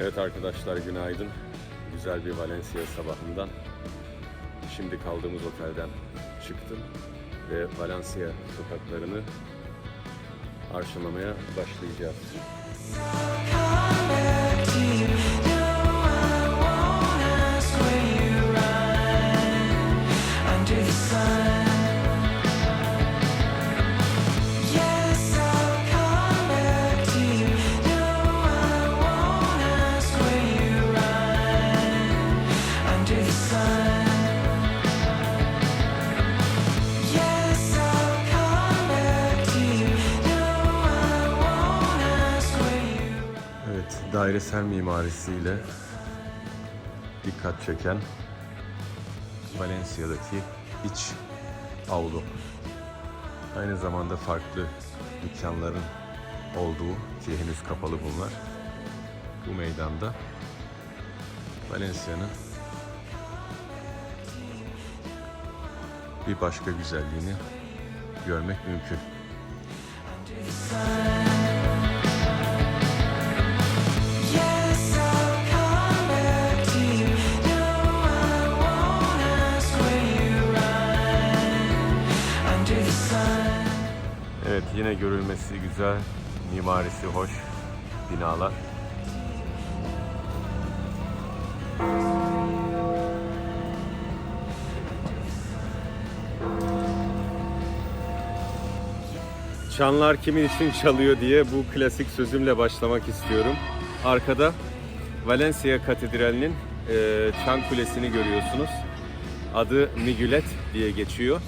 Evet arkadaşlar günaydın. Güzel bir Valencia sabahından. Şimdi kaldığımız otelden çıktım ve Valencia sokaklarını arşınlamaya başlayacağız. Dairesel mimarisiyle dikkat çeken Valencia'daki iç avlu. Aynı zamanda farklı dükkanların olduğu ki henüz kapalı bunlar. Bu meydanda Valencia'nın bir başka güzelliğini görmek mümkün. Yine görülmesi güzel, mimarisi hoş binalar. Çanlar kimin için çalıyor diye bu klasik sözümle başlamak istiyorum. Arkada Valencia Katedrali'nin e, çan kulesini görüyorsunuz. Adı Miguelet diye geçiyor.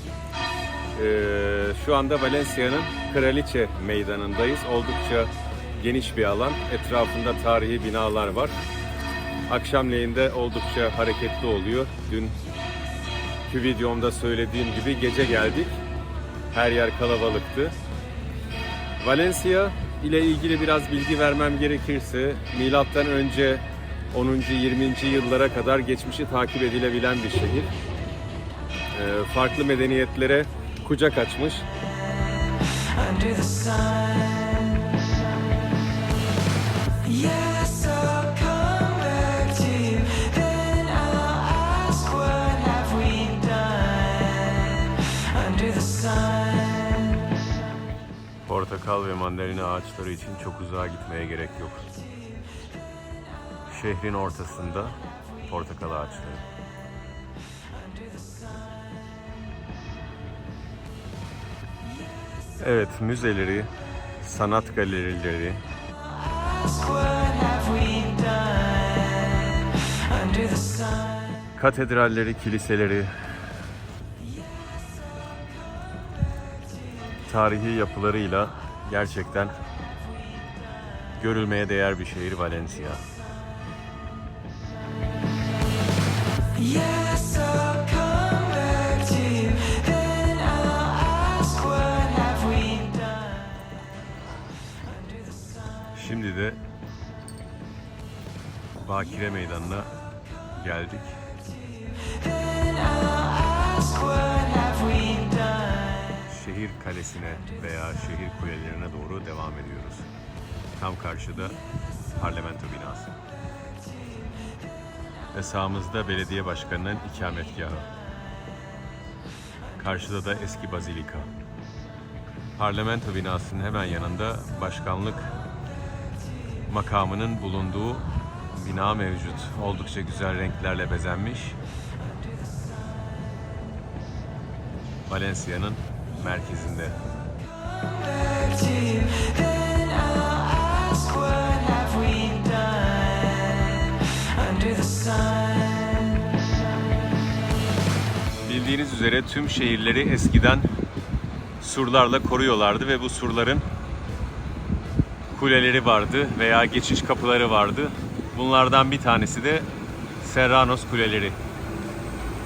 Ee, şu anda Valencia'nın Kraliçe Meydanı'ndayız. Oldukça geniş bir alan. Etrafında tarihi binalar var. Akşamleyin de oldukça hareketli oluyor. Dünkü videomda söylediğim gibi gece geldik. Her yer kalabalıktı. Valencia ile ilgili biraz bilgi vermem gerekirse milattan önce 10. 20. yıllara kadar geçmişi takip edilebilen bir şehir. Ee, farklı medeniyetlere kucak açmış. Portakal ve mandalina ağaçları için çok uzağa gitmeye gerek yok. Şehrin ortasında portakal ağaçları. Evet, müzeleri, sanat galerileri, katedralleri, kiliseleri, tarihi yapılarıyla gerçekten görülmeye değer bir şehir Valencia. Yes, Bakire Meydanı'na geldik. Şehir kalesine veya şehir kulelerine doğru devam ediyoruz. Tam karşıda parlamento binası. Ve sağımızda belediye başkanının ikametgahı. Karşıda da eski bazilika. Parlamento binasının hemen yanında başkanlık makamının bulunduğu bina mevcut. Oldukça güzel renklerle bezenmiş. Valencia'nın merkezinde. Bildiğiniz üzere tüm şehirleri eskiden surlarla koruyorlardı ve bu surların kuleleri vardı veya geçiş kapıları vardı. Bunlardan bir tanesi de Serranos Kuleleri.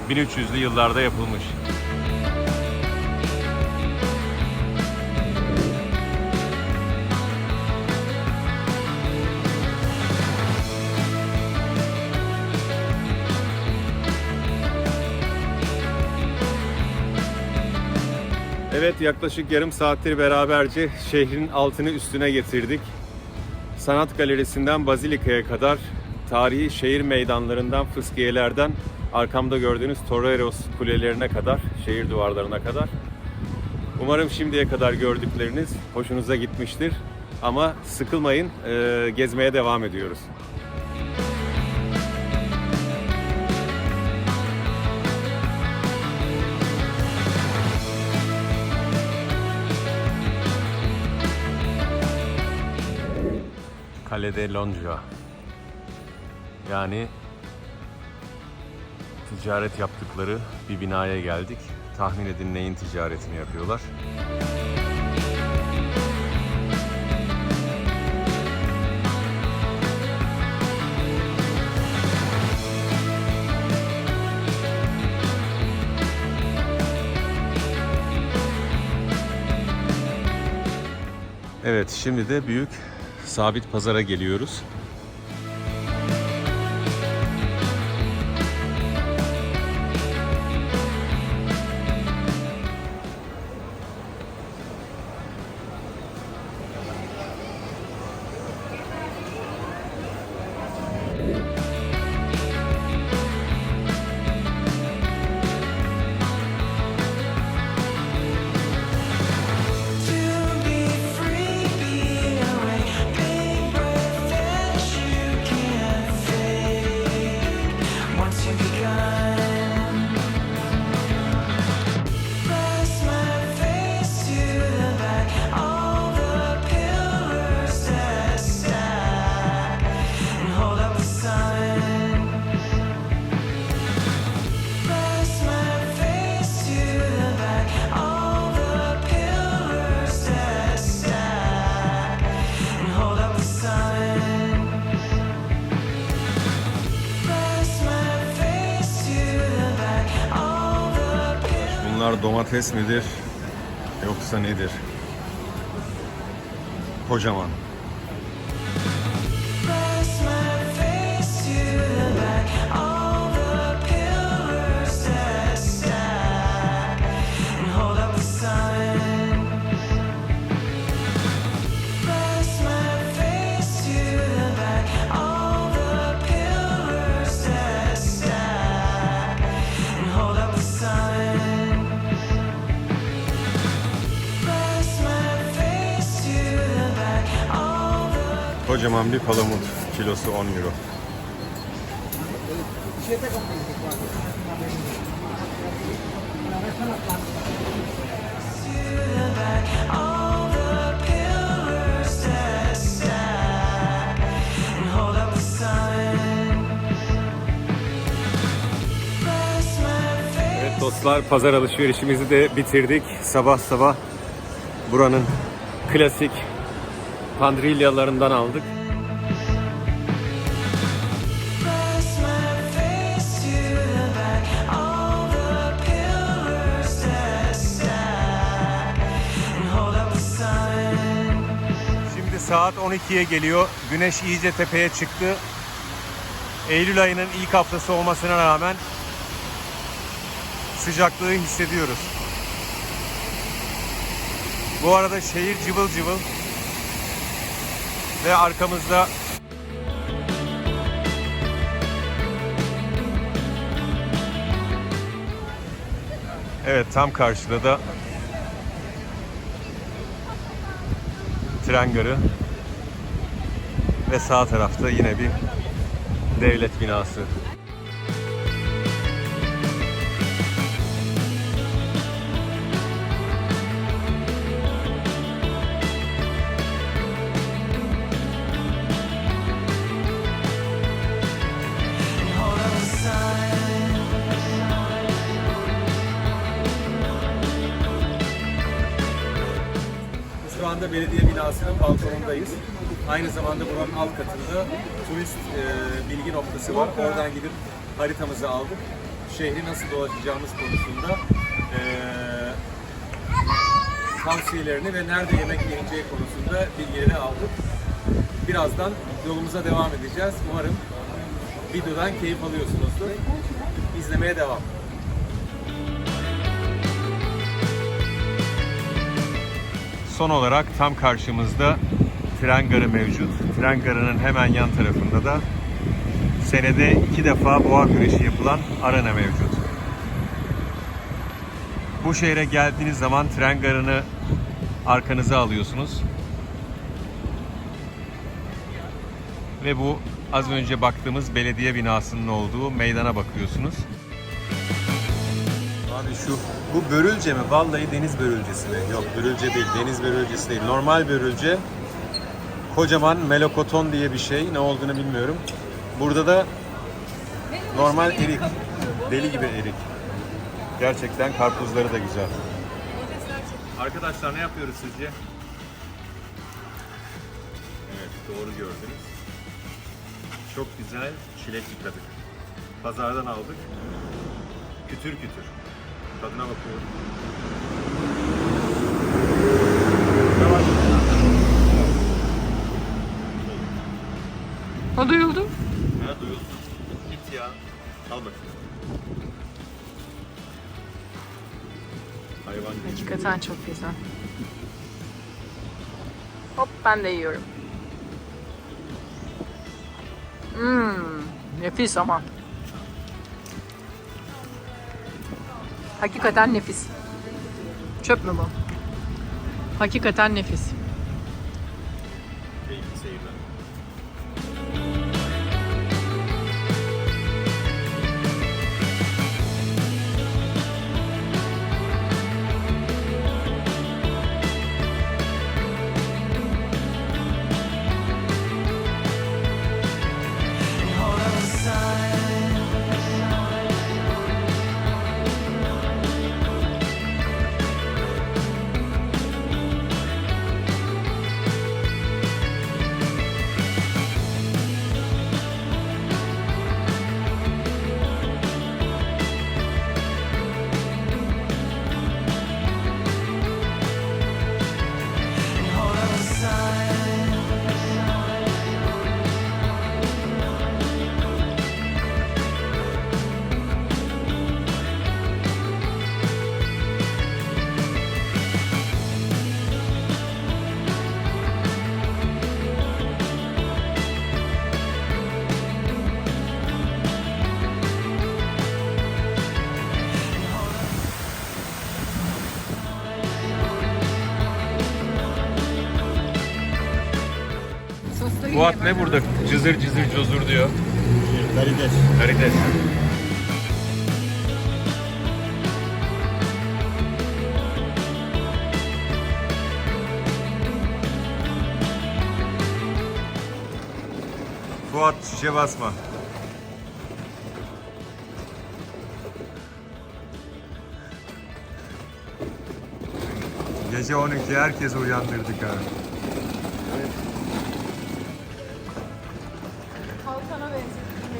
1300'lü yıllarda yapılmış. Evet yaklaşık yarım saattir beraberce şehrin altını üstüne getirdik. Sanat Galerisi'nden Bazilika'ya kadar tarihi şehir meydanlarından, fıskiyelerden arkamda gördüğünüz Toreros kulelerine kadar, şehir duvarlarına kadar. Umarım şimdiye kadar gördükleriniz hoşunuza gitmiştir. Ama sıkılmayın, gezmeye devam ediyoruz. Kalede Lonca. Yani ticaret yaptıkları bir binaya geldik. Tahmin edin neyin ticaretini yapıyorlar. Evet, şimdi de büyük sabit pazara geliyoruz. Domates midir yoksa nedir? Kocaman. Kocaman bir palamut. Kilosu 10 euro. Evet dostlar pazar alışverişimizi de bitirdik. Sabah sabah buranın klasik pandrilyalarından aldık. Şimdi saat 12'ye geliyor. Güneş iyice tepeye çıktı. Eylül ayının ilk haftası olmasına rağmen sıcaklığı hissediyoruz. Bu arada şehir cıvıl cıvıl ve arkamızda Evet tam karşıda da tren garı ve sağ tarafta yine bir devlet binası. Belediye binasının balkonundayız. Aynı zamanda buranın alt katında turist e, bilgi noktası var. Oradan gidip haritamızı aldık. Şehri nasıl dolaşacağımız konusunda e, tavsiyelerini ve nerede yemek yeneceği konusunda bilgileri aldık. Birazdan yolumuza devam edeceğiz. Umarım videodan keyif alıyorsunuzdur. İzlemeye devam. Son olarak tam karşımızda tren garı mevcut. Tren garının hemen yan tarafında da senede iki defa boğa güreşi yapılan arena mevcut. Bu şehre geldiğiniz zaman tren garını arkanıza alıyorsunuz. Ve bu az önce baktığımız belediye binasının olduğu meydana bakıyorsunuz. Abi şu bu börülce mi? Vallahi deniz börülcesi mi? Yok börülce değil. Deniz börülcesi değil. Normal börülce. Kocaman melokoton diye bir şey. Ne olduğunu bilmiyorum. Burada da normal erik. Deli gibi erik. Gerçekten karpuzları da güzel. Arkadaşlar ne yapıyoruz sizce? Evet doğru gördünüz. Çok güzel çilek yıkadık. Pazardan aldık. Kütür kütür. Tadına bakıyorum. O duyuldu. Ha duyuldu. Git ya. Al bakayım. Hayvan gibi. Hakikaten çok güzel. Hop ben de yiyorum. Mmm, nefis ama. Hakikaten nefis. Çöp mü bu? Hakikaten nefis. Keyifli seyirler. Fuat ne burada? Cızır cızır cozur diyor. Karides. Karides. Fuat şişe basma. Gece 12 herkes uyandırdık ha.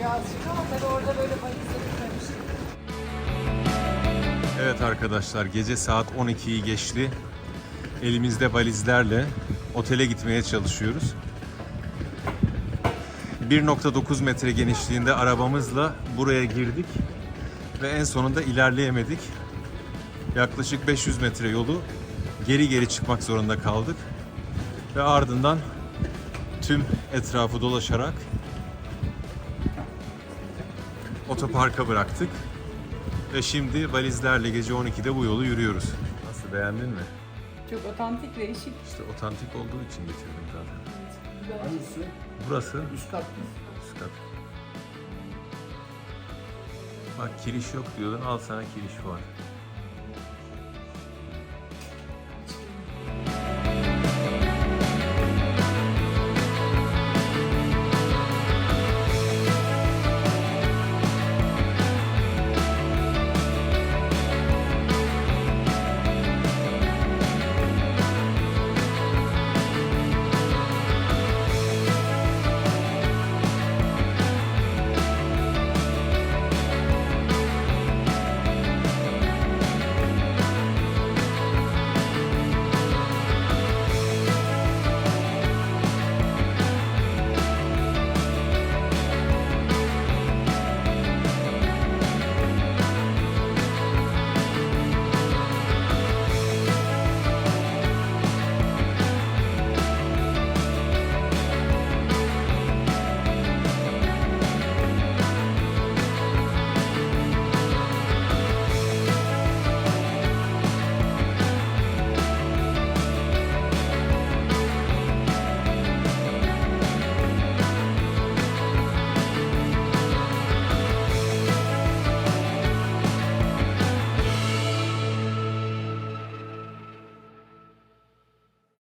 Birazcık ama tabii orada böyle valizle gitmemiştim. Evet arkadaşlar gece saat 12'yi geçti. Elimizde valizlerle otele gitmeye çalışıyoruz. 1.9 metre genişliğinde arabamızla buraya girdik ve en sonunda ilerleyemedik. Yaklaşık 500 metre yolu geri geri çıkmak zorunda kaldık. Ve ardından tüm etrafı dolaşarak otoparka bıraktık. Ve şimdi valizlerle gece 12'de bu yolu yürüyoruz. Nasıl beğendin mi? Çok otantik ve şık. İşte otantik olduğu için getirdim zaten. Hangisi? Burası Üst kat mı? üst kat. Bak kiriş yok diyordun al sana kiriş var.